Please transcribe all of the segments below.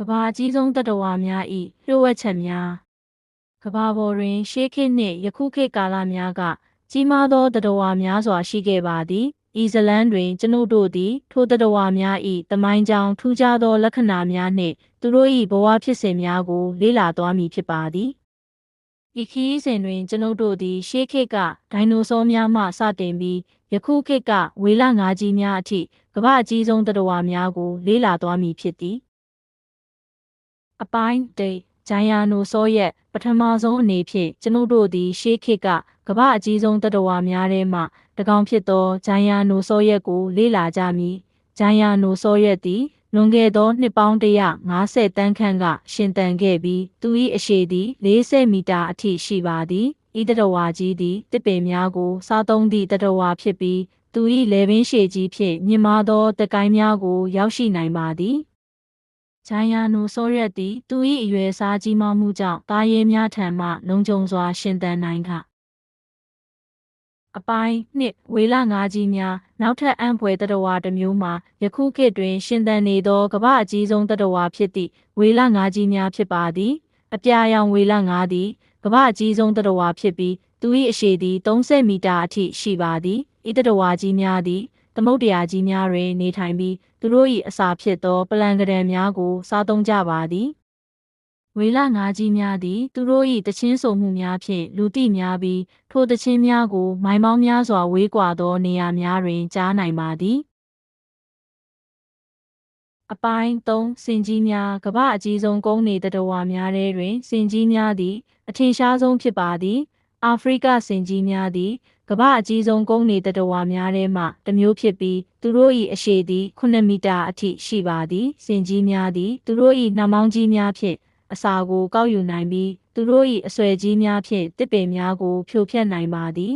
ကဘာအကြီးဆုံးတတဝါများ၏လျှို့ဝှက်ချက်များကဘာပေါ်တွင် ရှေးခေတ်နှင့်ယခုခေတ်ကာလများက ကြီးမားသောတတဝါများစွာရှိခဲ့ပါသည်ဤဇလန်တွင်ကျွန်ုပ်တို့သည် ထိုတတဝါများ၏တမိုင်းကြောင်ထူးခြားသောလက္ခဏာများနှင့်သူတို့၏ဘဝဖြစ်စဉ်များကို လေ့လာသွားမည်ဖြစ်ပါသည်ဤခီးစဉ်တွင် ကျွန်ုပ်တို့သည် ရှေးခေတ်ကဒိုင်နိုဆောများမှစတင်ပြီးယခုခေတ်ကဝေလငါးကြီးများအထိကမ္ဘာအကြီးဆုံးတတဝါများကို လေ့လာသွားမည်ဖြစ်သည် အပိုင်းတိတ်ဂျိုင်ယာနိုဆောရဲ့ပထမဆုံးအနေဖြင့်ကျွန်ုပ်တို့သည်ရှေးခေတ်ကကမ္ဘာအကြီးဆုံးတတဝါများထဲမှတကောင်ဖြစ်သောဂျိုင်ယာနိုဆောရဲ့ကိုလေ့လာကြမည်ဂျိုင်ယာနိုဆောရဲ့သည်လွန်ခဲ့သောနှစ်ပေါင်း150တန်းခန့်ကရှင်သန်ခဲ့ပြီးသူ၏အရှည်သည်40မီတာအထိရှိပါသည်ဤတတဝါကြီးသည်တစ်ပင်များကိုစားသုံးသည့်တတဝါဖြစ်ပြီးသူ၏လေပင်ရှည်ကြီးဖြင့်မြင့်မားသောတကိုင်းများကိုရောက်ရှိနိုင်ပါသည် ဂျိုင်ယာနိုဆောရက်သည်သူ၏အရွယ်အစားကြီးမားမှုကြောင့်တာရဲများထံမှလုံခြုံစွာရှင်သန်နိုင်ခအပိုင်းနှစ်ဝေလငါးကြီးများနောက်ထပ်အံဖွယ်တတဝါတစ်မျိုးမှာယခုခေတ်တွင် ရှင်သန်နေသောကမ္ဘာအကြီးဆုံးတတဝါဖြစ်သည့်ဝေလငါးကြီးများဖြစ်ပါသည်အပြာရောင်ဝေလငါးသည်ကမ္ဘာအကြီးဆုံးတတဝါဖြစ်ပြီးသူ၏အရှည်သည်30မီတာအထိရှိပါသည်ဤတတဝါကြီးများသည် သမုဒ္ဒရာကြီးများတွင် နေထိုင်ပြီးသူတို့၏အစာဖြစ်သော ပလန်ကဒံများကို စားသုံးကြပါသည်ဝေလငါးကြီးများသည် သူတို့၏တချင်းဆိုမှုများဖြင့်လူသိများပြီးထိုတချင်းများကို မိုင်ပေါင်းများစွာဝေးကွာသောနေရာများတွင်ကြားနိုင်ပါသည်အပိုင်း3စင်ကြီးများကမ္ဘာအကြီးဆုံးကုန်းနေတတဝါများထဲတွင် စင်ကြီးများသည် အထင်ရှားဆုံးဖြစ်ပါသည် အာဖရိကစင်ကြီးများသည်ကမ္ဘာအကြီးဆုံးကုန်းနေတတဝါများထဲမှတစ်မျိုးဖြစ်ပြီးသူတို့၏အရှည်သည်9မီတာအထိရှိပါသည်စင်ကြီးများသည်သူတို့၏နှာမောင်းကြီးများဖြင့်အစာကိုကောက်ယူနိုင်ပြီးသူတို့၏အဆွဲကြီးများဖြင့်တစ်ပင်များကိုဖြိုဖျက်နိုင်ပါသည်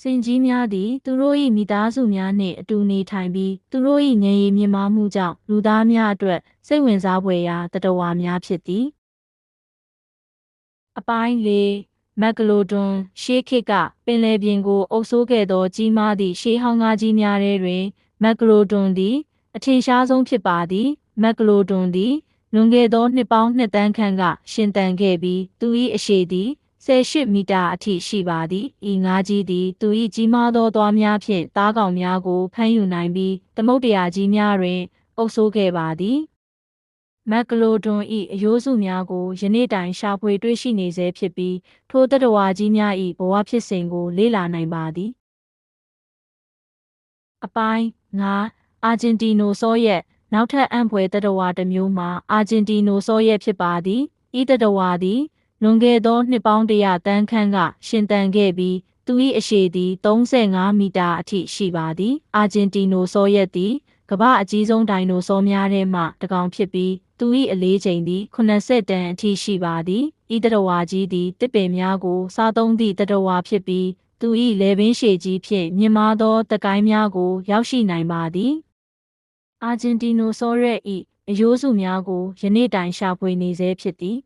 စင်ကြီးများသည်သူတို့၏မိသားစုများနှင့်အတူနေထိုင်ပြီးသူတို့၏ငယ်ရည်မြင့်မားမှုကြောင့်လူသားများအတွက်စိတ်ဝင်စားဖွယ်ရာတတဝါများဖြစ်သည်အပိုင်းလေး မက်ကလိုဒွန်ရှေးခေတ်ကပင်လယ်ပြင်ကိုအုပ်စိုးခဲ့သောကြီးမားသည့်ရှေးဟောင်းငါးကြီးများထဲတွင်မက်ကလိုဒွန်သည်အထင်ရှားဆုံးဖြစ်ပါသည်မက်ကလိုဒွန်သည်လွန်ခဲ့သောနှစ်ပေါင်းနှစ်တန်းခန့်ကရှင်သန်ခဲ့ပြီးသူ၏အရှည်သည်18မီတာအထိရှိပါသည်ဤငါးကြီးသည်သူ၏ကြီးမားသောသွားများဖြင့်သားကောင်များကိုဖမ်းယူနိုင်ပြီးသမုတ်တရာကြီးများတွင်အုပ်စိုးခဲ့ပါသည် မက်ကလိုဒွန်၏အယိုးစုများကိုယနေ့တိုင်ရှာဖွေတွေ့ရှိနေဆဲဖြစ်ပြီးထိုတတဝါကြီးများ၏ဘဝဖြစ်စဉ်ကို လေ့လာနိုင်ပါသည်အပိုင်း9အာဂျင်တီနိုဆောရဲ့နောက်ထပ်အံဖွယ်တတဝါတစ်မျိုးမှာအာဂျင်တီနိုဆောရဲ့ဖြစ်ပါသည်ဤတတဝါသည်လွန်ခဲ့သောနှစ်ပေါင်းတရာတန်းခန့်ကရှင်သန်ခဲ့ပြီးသူ၏အရှည်သည်35မီတာအထိရှိပါသည်အာဂျင်တီနိုဆောရဲ့သည်ကမ္ဘာအကြီးဆုံးဒိုင်နိုဆောများထဲမှတစ်ကောင်ဖြစ်ပြီး သူ၏အလေးချိန်သည်80တန်အထိရှိပါသည်ဤတတဝါကြီးသည်တစ်ပင်များကိုစားသုံးသည့်တတဝါဖြစ်ပြီးသူ၏လေပင်ရှည်ကြီးဖြင့်မြင့်မားသောတကိုင်းများကို ရောက်ရှိနိုင်ပါသည်အာဂျင်တီနိုဆောရက်၏အယိုးစုများကိုယနေ့တိုင်ရှာဖွေနေဆဲဖြစ်သည်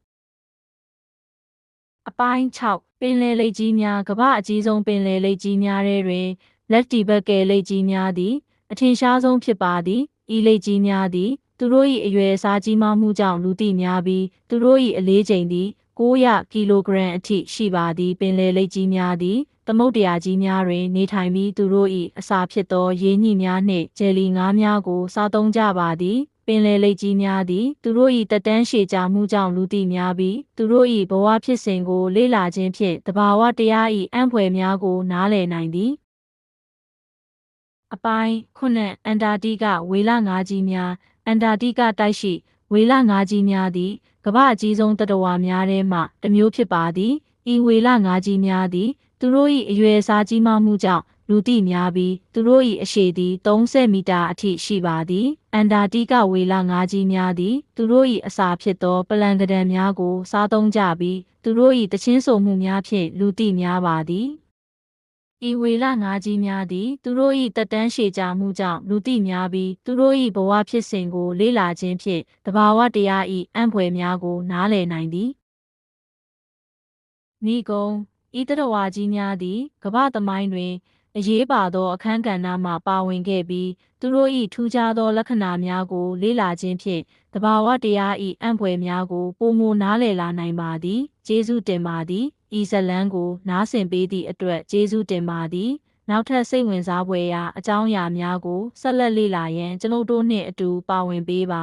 အပိုင်း6ပင်လယ်လိပ်ကြီးများကမ္ဘာအကြီးဆုံးပင်လယ်လိပ်ကြီးများထဲတွင်လက်တီဘက်ကယ်လိပ်ကြီးများသည် အထင်ရှားဆုံးဖြစ်ပါသည်ဤလိပ်ကြီးများသည် သူတို့၏အရွယ်အစားကြီးမားမှုကြောင့်လူသိများပြီးသူတို့၏အလေးချိန်သည်900ကီလိုဂရမ်အထိရှိပါသည်ပင်လယ်လိပ်ကြီးများသည်သမုတ်တရားကြီးများတွင်နေထိုင်ပြီးသူတို့၏အစာဖြစ်သောရင်းနှီးများနှင့်ဂျယ်လီငါးများကိုစားသုံးကြပါသည်ပင်လယ်လိပ်ကြီးများသည်သူတို့၏တက်တန်းရှည်ကြမှုကြောင့်လူသိများပြီးသူတို့၏ဘဝဖြစ်စဉ်ကိုလေ့လာခြင်းဖြင့်တဘာဝတရား၏အံ့ဖွယ်များကိုနားလည်နိုင်သည်အပိုင်းခုနှစ်အန်တာတိကဝေလငါးကြီးများ အန်တာတိကတိုက်ရှိဝေလငါးကြီးများသည်ကမ္ဘာအကြီးဆုံးတတဝါများထဲမှတစ်မျိုးဖြစ်ပါသည်ဤဝေလငါးကြီးများသည်သူတို့၏အရွယ်အစားကြီးမားမှုကြောင့်လူသိများပြီးသူတို့၏အရှည်သည်30မီတာအထိရှိပါသည်အန်တာတိကဝေလငါးကြီးများသည်သူတို့၏အစာဖြစ်သောပလန်ကဒံများကိုစားသုံးကြပြီးသူတို့၏တချင်းဆိုမှုများဖြင့်လူသိများပါသည် ဤဝေလငါးကြီးများသည် သူတို့၏တက်တန်းရှည်ကြမှုကြောင့်လူသိများပြီးသူတို့၏ဘဝဖြစ်စဉ်ကို လေ့လာခြင်းဖြင့်တဘာဝတရား၏အံ့ဖွယ်များကို နားလည်နိုင်သည်ဤကုံဤတရဝါကြီးများသည်ကမ္ဘာသမိုင်းတွင် အရေးပါသောအခန်းကဏ္ဍမှပါဝင်ခဲ့ပြီးသူတို့၏ထူးခြားသောလက္ခဏာများကို လေ့လာခြင်းဖြင့်တဘာဝတရား၏အံ့ဖွယ်များကိုပုံမနားလည်လာနိုင်ပါသည်ကျေးဇူးတင်ပါသည်ဤဇတ်လန်းကိုနားဆင်ပေးသည့်အတွက်ကျေးဇူးတင်ပါသည်နောက်ထပ်စိတ်ဝင်စားဖွယ်ရာအကြောင်းအရာများကိုဆက်လက်လေ့လာရန်ကျွန်ုပ်တို့နှင့်အတူပါဝင်ပေးပါ